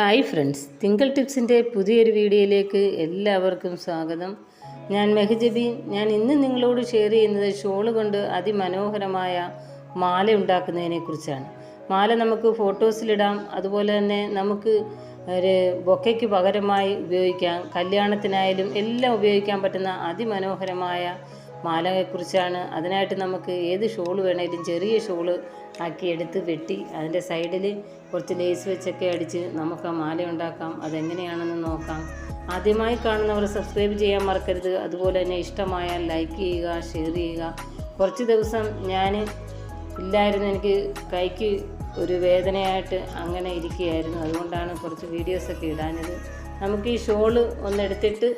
Hi friends തിങ്കൾ ടിപ്സിന്റെ പുതിയൊരു വീഡിയോയിലേക്ക് എല്ലാവർക്കും സ്വാഗതം. ഞാൻ മെഹജബി. ഞാൻ ഇന്ന് നിങ്ങളോട് ഷെയർ ചെയ്യുന്നത് ഷോൾ കൊണ്ട് അതിമനോഹരമായ മാല ഉണ്ടാക്കുന്നതിനെ കുറിച്ചാണ്. മാല നമുക്ക് ഫോട്ടോസിലിടാം അതുപോലെ തന്നെ നമുക്ക് ഒരു ബൊക്കയ്ക്ക് പകരമായി ഉപയോഗിക്കാം കല്യാണത്തിനായാലും എല്ലാം ഉപയോഗിക്കാൻ പറ്റുന്ന അതിമനോഹരമായ മാലയെക്കുറിച്ചാണ് അതിനായിട്ട് നമുക്ക് ഏത് ഷോൾ വേണമെങ്കിലും ചെറിയ ഷോൾ ആക്കി എടുത്ത് വെട്ടി അതിന്റെ സൈഡിൽ കുറച്ച് ലേസ് വെച്ചൊക്കെ അടിച്ച് നമുക്ക് ആ മാല ഉണ്ടാക്കാം. അതെങ്ങനെയാണെന്ന് നോക്കാം. ആദ്യമായി കാണുന്നവർ സബ്സ്ക്രൈബ് ചെയ്യാൻ മറക്കരുത്. അതുപോലെ തന്നെ ഇഷ്ടമായാൽ ലൈക്ക് ചെയ്യുക ഷെയർ ചെയ്യുക. കുറച്ച് ദിവസം ഞാൻ ഇല്ലായിരുന്നു. എനിക്ക് കൈക്ക് ഒരു വേദനയായിട്ട് അങ്ങനെ ഇരിക്കുകയായിരുന്നു. അതുകൊണ്ടാണ് കുറച്ച് വീഡിയോസൊക്കെ ഇടാനത് നമുക്ക് ഈ ഷോൾ ഒന്നെടുത്തിട്ട്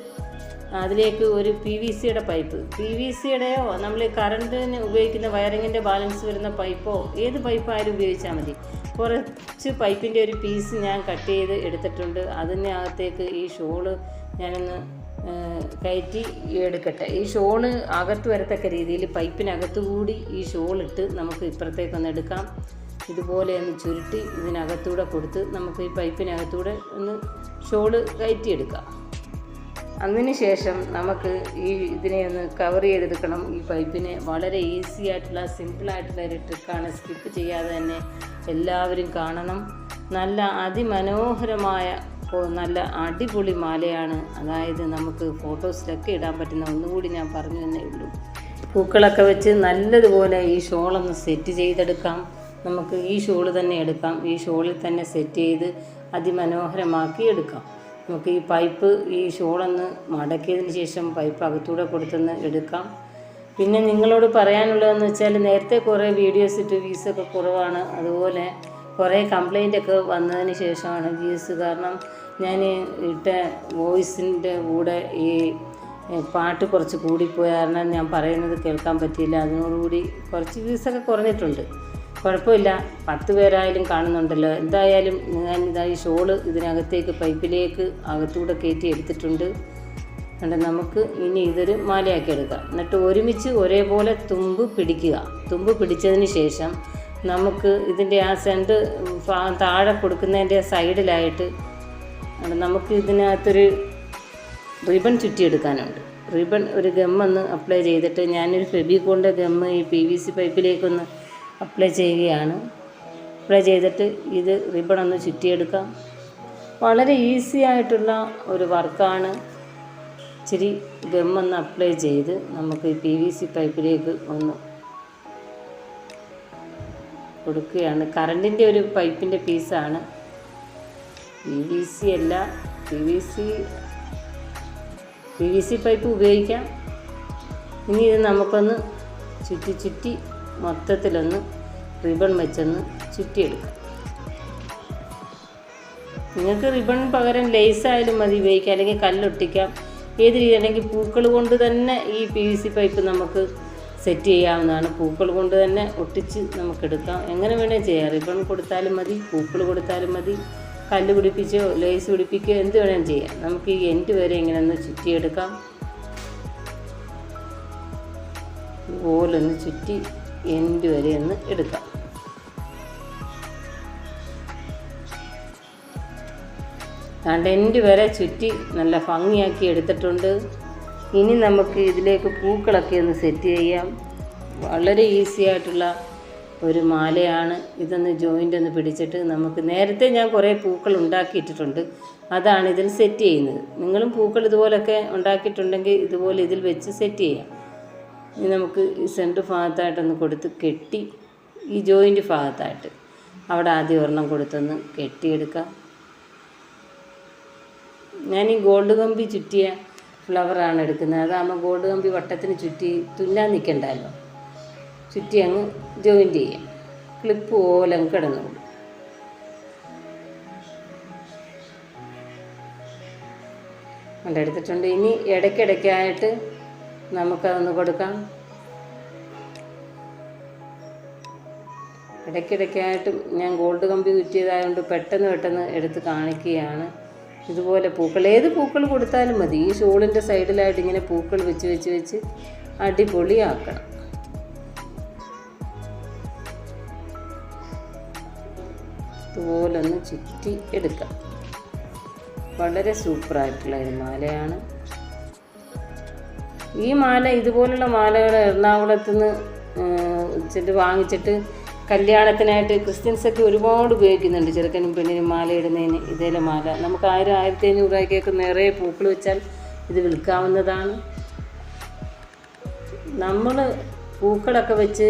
അതിലേക്ക് ഒരു പി വി സിയുടെ പൈപ്പ്. പി വി സിയുടെയോ നമ്മൾ കറണ്ടിന് ഉപയോഗിക്കുന്ന വയറിങ്ങിന്റെ ബാലൻസ് വരുന്ന പൈപ്പോ ഏത് പൈപ്പായാലും ഉപയോഗിച്ചാൽ മതി. കുറച്ച് പൈപ്പിന്റെ ഒരു പീസ് ഞാൻ കട്ട് ചെയ്ത് എടുത്തിട്ടുണ്ട്. അതിന്റെ അകത്തേക്ക് ഈ ഷോൾ ഞാനൊന്ന് കയറ്റി എടുക്കട്ടെ. ഈ ഷോൾ അകത്ത് വരത്തക്ക രീതിയിൽ പൈപ്പിനകത്ത് കൂടി ഈ ഷോളിട്ട് നമുക്ക് ഇപ്പുറത്തേക്കൊന്ന് എടുക്കാം. ഇതുപോലെ ഒന്ന് ചുരുട്ടി ഇതിനകത്തൂടെ കൊടുത്ത് നമുക്ക് ഈ പൈപ്പിനകത്തൂടെ ഒന്ന് ഷോൾ കയറ്റിയെടുക്കാം. അതിന് ശേഷം നമുക്ക് ഈ ഇതിനെ ഒന്ന് കവർ ചെയ്തെടുക്കണം. ഈ പൈപ്പിനെ വളരെ ഈസി ആയിട്ടുള്ള സിമ്പിളായിട്ടുള്ള ഒരു ട്രിക്കാണ് സ്കിപ്പ് ചെയ്യാതെ തന്നെ എല്ലാവരും കാണണം. നല്ല അതിമനോഹരമായ നല്ല അടിപൊളി മാലയാണ്. അതായത് നമുക്ക് ഫോട്ടോസിലൊക്കെ ഇടാൻ പറ്റുന്ന ഒന്നുകൂടി ഞാൻ പറഞ്ഞു തന്നേ ഉള്ളൂ. പൂക്കളൊക്കെ വെച്ച് നല്ലതുപോലെ ഈ ഷോളൊന്ന് സെറ്റ് ചെയ്തെടുക്കാം. നമുക്ക് ഈ ഷോൾ തന്നെ എടുക്കാം. ഈ ഷോളിൽ തന്നെ സെറ്റ് ചെയ്ത് അതിമനോഹരമാക്കി എടുക്കാം. നമുക്ക് ഈ പൈപ്പ് ഈ ഷോളൊന്ന് മടക്കിയതിന് ശേഷം പൈപ്പ് അകത്തൂടെ കൊടുത്തൊന്ന് എടുക്കാം. പിന്നെ നിങ്ങളോട് പറയാനുള്ളതെന്ന് വെച്ചാൽ നേരത്തെ കുറേ വീഡിയോസ് ഇട്ട് വ്യൂസൊക്കെ കുറവാണ്. അതുപോലെ കുറേ കംപ്ലൈന്റ് ഒക്കെ വന്നതിന് ശേഷമാണ് വ്യൂസ് കാരണം ഞാൻ ഇട്ട വോയിസിന്റെ കൂടെ ഈ പാട്ട് കുറച്ച് കൂടിപ്പോയ കാരണം ഞാൻ പറയുന്നത് കേൾക്കാൻ പറ്റിയില്ല. അതിനോടുകൂടി കുറച്ച് വ്യൂസൊക്കെ കുറഞ്ഞിട്ടുണ്ട്. കുഴപ്പമില്ല. പത്ത് പേരായാലും കാണുന്നുണ്ടല്ലോ. എന്തായാലും ഞാൻ ഇതാ ഈ ഷോൾ ഇതിനകത്തേക്ക് പൈപ്പിലേക്ക് അകത്തൂടെ കയറ്റി എടുത്തിട്ടുണ്ട്. എന്നിട്ട് നമുക്ക് ഇനി ഇതൊരു മാലയാക്കി എടുക്കാം. എന്നിട്ട് ഒരുമിച്ച് ഒരേപോലെ തുമ്പ് പിടിക്കുക. തുമ്പ് പിടിച്ചതിന് ശേഷം നമുക്ക് ഇതിന്റെ ആ സെന്റ് താഴെ കൊടുക്കുന്നതിന്റെ സൈഡിലായിട്ട് നമുക്ക് ഇതിനകത്തൊരു റിബൺ ചുറ്റിയെടുക്കാനുണ്ട്. റിബൺ ഒരു ഗമ്മൊന്ന് അപ്ലൈ ചെയ്തിട്ട് ഞാനൊരു ഫെബിക്കോളിന്റെ ഗമ്മ് ഈ പി വി സി പൈപ്പിലേക്കൊന്ന് അപ്ലൈ ചെയ്യുകയാണ്. അപ്ലൈ ചെയ്തിട്ട് ഇത് റിബൺ ഒന്ന് ചുറ്റിയെടുക്കാം. വളരെ ഈസി ആയിട്ടുള്ള ഒരു വർക്കാണ് ഇച്ചിരി ഗമ്മൊന്ന് അപ്ലൈ ചെയ്ത് നമുക്ക് പി വി സി പൈപ്പിലേക്ക് ഒന്ന് കൊടുക്കുകയാണ്. കറണ്ടിന്റെ ഒരു പൈപ്പിന്റെ പീസാണ് പി വി സി അല്ല P V C P V C pipe ഉപയോഗിക്കാം. ഇനി ഇത് നമുക്കൊന്ന് ചുറ്റി ചുറ്റി മൊത്തത്തിലൊന്ന് റിബൺ വെച്ചൊന്ന് ചുറ്റിയെടുക്കാം. നിങ്ങൾക്ക് റിബൺ പകരം ലേസായാലും മതി ഉപയോഗിക്കാം. അല്ലെങ്കിൽ കല്ലൊട്ടിക്കാം. ഏത് രീതി അല്ലെങ്കിൽ പൂക്കൾ കൊണ്ട് തന്നെ ഈ പി വി സി പൈപ്പ് നമുക്ക് സെറ്റ് ചെയ്യാവുന്നതാണ്. പൂക്കൾ കൊണ്ട് തന്നെ ഒട്ടിച്ച് നമുക്കെടുക്കാം എങ്ങനെ വേണേൽ ചെയ്യാം. റിബൺ കൊടുത്താലും മതി പൂക്കൾ കൊടുത്താലും മതി. കല്ല് പിടിപ്പിച്ചോ ലേസ് പിടിപ്പിക്കുകയോ എന്ത് വേണേലും ചെയ്യാം. നമുക്ക് ഈ എൻഡ് വരെ ഇങ്ങനെ ഒന്ന് ചുറ്റിയെടുക്കാം. ഇതുപോലൊന്ന് ചുറ്റി എൻഡ് വരെ ഒന്ന് എടുക്കാം. രണ്ട് എൻഡ് വരെ ചുറ്റി നല്ല ഭംഗിയാക്കി എടുത്തിട്ടുണ്ട്. ഇനി നമുക്ക് ഇതിലേക്ക് പൂക്കളൊക്കെ ഒന്ന് സെറ്റ് ചെയ്യാം. വളരെ ഈസി ആയിട്ടുള്ള ഒരു മാലയാണ്. ഇതൊന്ന് ജോയിന്റ് ഒന്ന് പിടിച്ചിട്ട് നമുക്ക് നേരത്തെ ഞാൻ കുറേ പൂക്കൾ ഉണ്ടാക്കിയിട്ടിട്ടുണ്ട്. അതാണ് ഇതിൽ സെറ്റ് ചെയ്യുന്നത്. നിങ്ങളും പൂക്കൾ ഇതുപോലൊക്കെ ഉണ്ടാക്കിയിട്ടുണ്ടെങ്കിൽ ഇതുപോലെ ഇതിൽ വെച്ച് സെറ്റ് ചെയ്യാം. ഇനി നമുക്ക് ഈ സെന്റർ ഭാഗത്തായിട്ടൊന്ന് കൊടുത്ത് കെട്ടി ഈ ജോയിന്റ് ഭാഗത്തായിട്ട്. അവിടെ ആദ്യം ഒരെണ്ണം കൊടുത്തൊന്ന് കെട്ടിയെടുക്കാം. ഞാൻ ഈ ഗോൾഡ് കമ്പി ചുറ്റിയ ഫ്ലവറാണ് എടുക്കുന്നത്. അതാകുമ്പോൾ ഗോൾഡ് കമ്പി വട്ടത്തിന് ചുറ്റി തുന്നാൻ നിൽക്കണ്ടല്ലോ ചുറ്റി അങ്ങ് ജോയിന്റ് ചെയ്യാം. ക്ലിപ്പ് പോലെ അങ്ങ് കിടന്നുള്ളൂ കൊണ്ടെടുത്തിട്ടുണ്ട്. ഇനി ഇടയ്ക്കിടയ്ക്കായിട്ട് നമുക്കതൊന്ന് കൊടുക്കാം. ഇടയ്ക്കിടയ്ക്കായിട്ട് ഞാൻ ഗോൾഡ് കമ്പി കുറ്റിയതായതുകൊണ്ട് പെട്ടെന്ന് പെട്ടെന്ന് എടുത്ത് കാണിക്കുകയാണ്. ഇതുപോലെ പൂക്കൾ ഏത് പൂക്കൾ കൊടുത്താലും മതി. ഈ ഷോളിന്റെ സൈഡിലായിട്ട് ഇങ്ങനെ പൂക്കൾ വെച്ച് വെച്ച് വെച്ച് അടിപൊളിയാക്കണം. ഇതുപോലെ ഒന്ന് ചുറ്റി എടുക്കാം. വളരെ സൂപ്പറായിട്ടുള്ള ഒരു മാലയാണ്. ഈ മാല ഇതുപോലുള്ള മാലകൾ എറണാകുളത്ത് നിന്ന് വെച്ചിട്ട് വാങ്ങിച്ചിട്ട് കല്യാണത്തിനായിട്ട് ക്രിസ്ത്യൻസൊക്കെ ഒരുപാട് ഉപയോഗിക്കുന്നുണ്ട് ചെറുക്കനും പെണ്ണിനും മാല ഇടുന്നതിന്. ഇതേലെ മാല. നമുക്ക് ആയിരം ആയിരത്തി അഞ്ഞൂറ് രൂപയ്ക്കൊക്കെ നിറയെ പൂക്കൾ വെച്ചാൽ ഇത് വിൽക്കാവുന്നതാണ്. നമ്മൾ പൂക്കളൊക്കെ വെച്ച്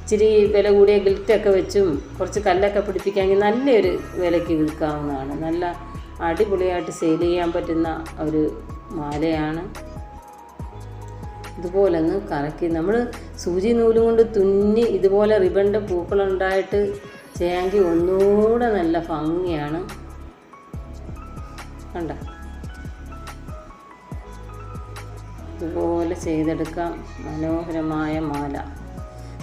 ഇച്ചിരി വില കൂടിയ ഗിൽറ്റൊക്കെ വെച്ചും കുറച്ച് കല്ലൊക്കെ പിടിപ്പിക്കാമെങ്കിൽ നല്ലൊരു വിലയ്ക്ക് വിൽക്കാവുന്നതാണ്. നല്ല അടിപൊളിയായിട്ട് സെയിൽ ചെയ്യാൻ പറ്റുന്ന ഒരു മാലയാണ്. ഇതുപോലെ ഒന്ന് കറക്കി. നമ്മൾ സൂചി നൂലും കൊണ്ട് തുന്നി ഇതുപോലെ റിബണിന്റെ പൂക്കളുണ്ടായിട്ട് ചെയ്യാമെങ്കിൽ ഒന്നുകൂടെ നല്ല ഭംഗിയാണ്. കണ്ട? ഇതുപോലെ ചെയ്തെടുക്കാം. മനോഹരമായ മാല.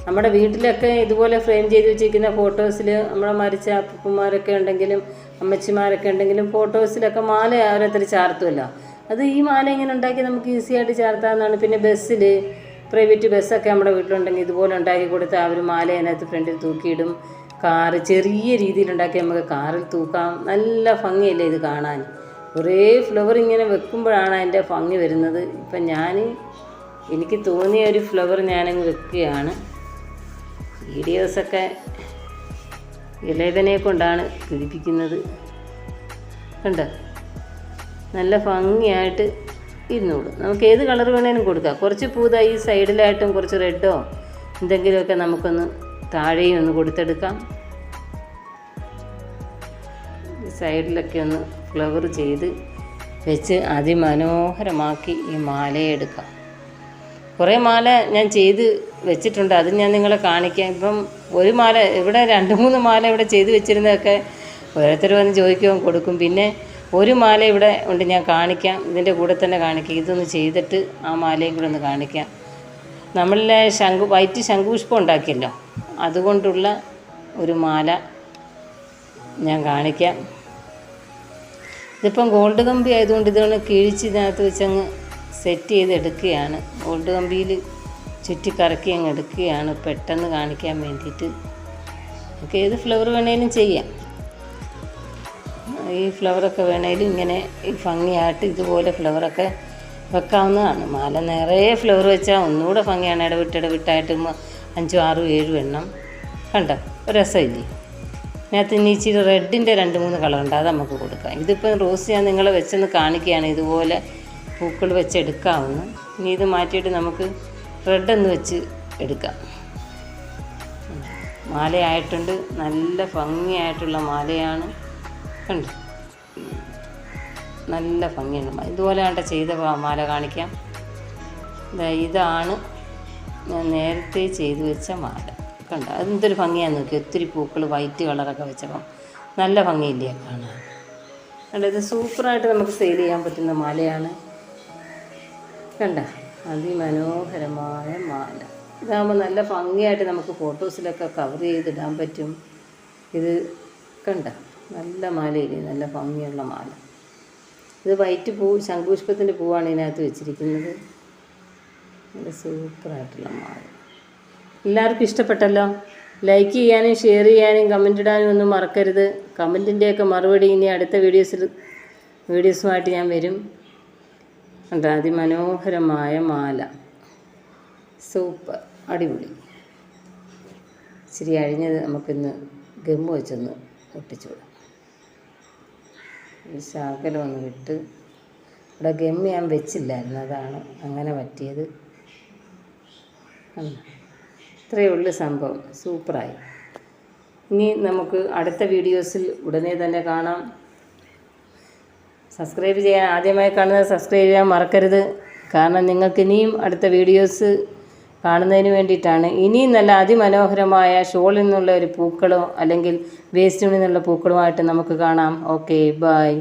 നമ്മുടെ വീട്ടിലൊക്കെ ഇതുപോലെ ഫ്രെയിം ചെയ്ത് വെച്ചിരിക്കുന്ന ഫോട്ടോസിൽ നമ്മളെ മരിച്ച അപ്പന്മാരൊക്കെ ഉണ്ടെങ്കിലും അമ്മച്ചിമാരൊക്കെ ഉണ്ടെങ്കിലും ഫോട്ടോസിലൊക്കെ മാല ഓരോരുത്തർ ചാർത്തുമല്ലോ അത് ഈ മാല ഇങ്ങനെ ഉണ്ടാക്കി നമുക്ക് ഈസി ആയിട്ട് ചാർത്താവുന്നതാണ് പിന്നെ ബസ്സിൽ പ്രൈവറ്റ് ബസ്സൊക്കെ നമ്മുടെ വീട്ടിലുണ്ടെങ്കിൽ ഇതുപോലെ ഉണ്ടാക്കി കൊടുത്ത് അവർ മാല അതിനകത്ത് ഫ്രണ്ടിൽ തൂക്കിയിടും. കാറ് ചെറിയ രീതിയിലുണ്ടാക്കി നമുക്ക് കാറിൽ തൂക്കാം. നല്ല ഭംഗിയല്ലേ ഇത് കാണാൻ? കുറേ ഫ്ലവർ ഇങ്ങനെ വെക്കുമ്പോഴാണ് അതിന്റെ ഭംഗി വരുന്നത്. ഇപ്പം ഞാൻ എനിക്ക് തോന്നിയ ഒരു ഫ്ലവർ ഞാനങ്ങ് വെക്കുകയാണ്. വീഡിയോസൊക്കെ ഇളയതനെ കൊണ്ടാണ് പിടിപ്പിക്കുന്നത് കണ്ടോ? നല്ല ഭംഗിയായിട്ട് ഇരുന്നോളും. നമുക്ക് ഏത് കളർ വേണേലും കൊടുക്കാം. കുറച്ച് പൂത ഈ സൈഡിലായിട്ടും കുറച്ച് റെഡോ എന്തെങ്കിലുമൊക്കെ നമുക്കൊന്ന് താഴെയും ഒന്ന് കൊടുത്തെടുക്കാം. സൈഡിലൊക്കെ ഒന്ന് ഫ്ലവർ ചെയ്ത് വെച്ച് അതിമനോഹരമാക്കി ഈ മാലയെടുക്കാം കുറേ മാല ഞാൻ ചെയ്ത് വെച്ചിട്ടുണ്ട്. അത് ഞാൻ നിങ്ങളെ കാണിക്കാം. ഇപ്പം ഒരു മാല ഇവിടെ രണ്ട് മൂന്ന് മാല ഇവിടെ ചെയ്ത് വെച്ചിരുന്നതൊക്കെ ഓരോരുത്തർ വന്ന് ചോദിക്കുകയും കൊടുക്കും. പിന്നെ ഒരു മാല ഇവിടെ ഉണ്ട് ഞാൻ കാണിക്കാം. ഇതിന്റെ കൂടെ തന്നെ കാണിക്കാം. ഇതൊന്ന് ചെയ്തിട്ട് ആ മാലയും കൂടെ ഒന്ന് കാണിക്കാം. നമ്മളിലെ ശംഖു വൈറ്റ് ശംഖുപുഷ്പം ഉണ്ടാക്കിയല്ലോ. അതുകൊണ്ടുള്ള ഒരു മാല ഞാൻ കാണിക്കാം. ഇതിപ്പം ഗോൾഡ് കമ്പി ആയതുകൊണ്ട് ഇതാണ് കിഴിച്ച് ഇതിനകത്ത് വെച്ചങ്ങ് സെറ്റ് ചെയ്ത് എടുക്കുകയാണ്. ഗോൾഡ് കമ്പിയിൽ ചുറ്റി കറക്കി അങ്ങ് എടുക്കുകയാണ്. പെട്ടെന്ന് കാണിക്കാൻ വേണ്ടിയിട്ട്. നമുക്ക് ഏത് ഫ്ലവർ വേണേലും ചെയ്യാം. ഈ ഫ്ലവറൊക്കെ വേണേലും ഇങ്ങനെ ഈ ഭംഗിയായിട്ട് ഇതുപോലെ ഫ്ലവറൊക്കെ വെക്കാവുന്നതാണ്. മാല നിറയെ ഫ്ലവർ വെച്ചാൽ ഒന്നുകൂടെ ഭംഗിയാണ്. ഇടവിട്ട് ഇടവിട്ടായിട്ട് മ- അഞ്ചും ആറും ഏഴും എണ്ണം. കണ്ടോ? ഒരു രസമില്ലേ? ഇതിനകത്ത് ഇനി ഇച്ചിരി റെഡിന്റെ രണ്ട് മൂന്ന് കളറുണ്ട്. അത് നമുക്ക് കൊടുക്കാം. ഇതിപ്പം റോസ് ഞാൻ നിങ്ങളെ വെച്ചൊന്ന് കാണിക്കുകയാണ്. ഇതുപോലെ പൂക്കൾ വെച്ച് എടുക്കാവുന്നു. ഇനി ഇത് മാറ്റിയിട്ട് നമുക്ക് റെഡെന്ന് വെച്ച് എടുക്കാം. മാലയായിട്ടുണ്ട്. നല്ല ഭംഗിയായിട്ടുള്ള മാലയാണ്. കണ്ടു? നല്ല ഭംഗിയുണ്ട്. ഇതുപോലെ കണ്ട ചെയ്ത മാല കാണിക്കാം. ഇതാണ് ഞാൻ നേരത്തെ ചെയ്തു വെച്ച മാല. കണ്ട? അതെന്തൊരു ഭംഗിയാന്ന് നോക്കി ഒത്തിരി പൂക്കൾ വൈറ്റ് കളറൊക്കെ വെച്ചപ്പം. നല്ല ഭംഗിയില്ലേ? കാണാൻ. കണ്ട? ഇത് സൂപ്പറായിട്ട് നമുക്ക് സെയിൽ ചെയ്യാൻ പറ്റുന്ന മാലയാണ്. കണ്ട? അതിമനോഹരമായ മാല. ഇതാകുമ്പോൾ നല്ല ഭംഗിയായിട്ട് നമുക്ക് ഫോട്ടോസിലൊക്കെ കവർ ചെയ്തിടാൻ പറ്റും. ഇത് കണ്ട? നല്ല മാലയില്ലേ? നല്ല ഭംഗിയുള്ള മാല. ഇത് വൈറ്റ് പൂ ശംഖുപുഷ്പത്തിന്റെ പൂവാണ് ഇതിനകത്ത് വെച്ചിരിക്കുന്നത്. നല്ല സൂപ്പറായിട്ടുള്ള മാല. എല്ലാവർക്കും ഇഷ്ടപ്പെട്ടല്ലോ? ലൈക്ക് ചെയ്യാനും ഷെയർ ചെയ്യാനും കമന്റ് ഇടാനും ഒന്നും മറക്കരുത്. കമന്റിന്റെയൊക്കെ മറുപടി ഇനി അടുത്ത വീഡിയോസിൽ വീഡിയോസുമായിട്ട് ഞാൻ വരും. കണ്ടോ? അതിമനോഹരമായ മാല. സൂപ്പർ. അടിപൊളി. ഇച്ചിരി അഴിഞ്ഞത് നമുക്കിന്ന് ഗമ്മ് വെച്ചൊന്ന് ഒട്ടിച്ചു വിടാം ഈ ശാകലം വന്ന് വിട്ട് ഇവിടെ ഗമ്മി ഞാൻ വെച്ചില്ലായിരുന്നു അതാണ് അങ്ങനെ പറ്റിയത്? ഇത്രയേ ഉള്ളൂ സംഭവം. സൂപ്പറായി. ഇനി നമുക്ക് അടുത്ത വീഡിയോസിൽ ഉടനെ തന്നെ കാണാം. സബ്സ്ക്രൈബ് ചെയ്യാൻ ആദ്യമായി കാണുന്നത് സബ്സ്ക്രൈബ് ചെയ്യാൻ മറക്കരുത്. കാരണം നിങ്ങൾക്ക് ഇനിയും അടുത്ത വീഡിയോസ് കാണുന്നതിന് വേണ്ടിയിട്ടാണ്. ഇനിയും നല്ല അതിമനോഹരമായ ഷോളിൽ നിന്നുള്ള ഒരു പൂക്കളോ അല്ലെങ്കിൽ വേസ്റ്റിൽ നിന്നുള്ള പൂക്കളുമായിട്ട് നമുക്ക് കാണാം. Okay bye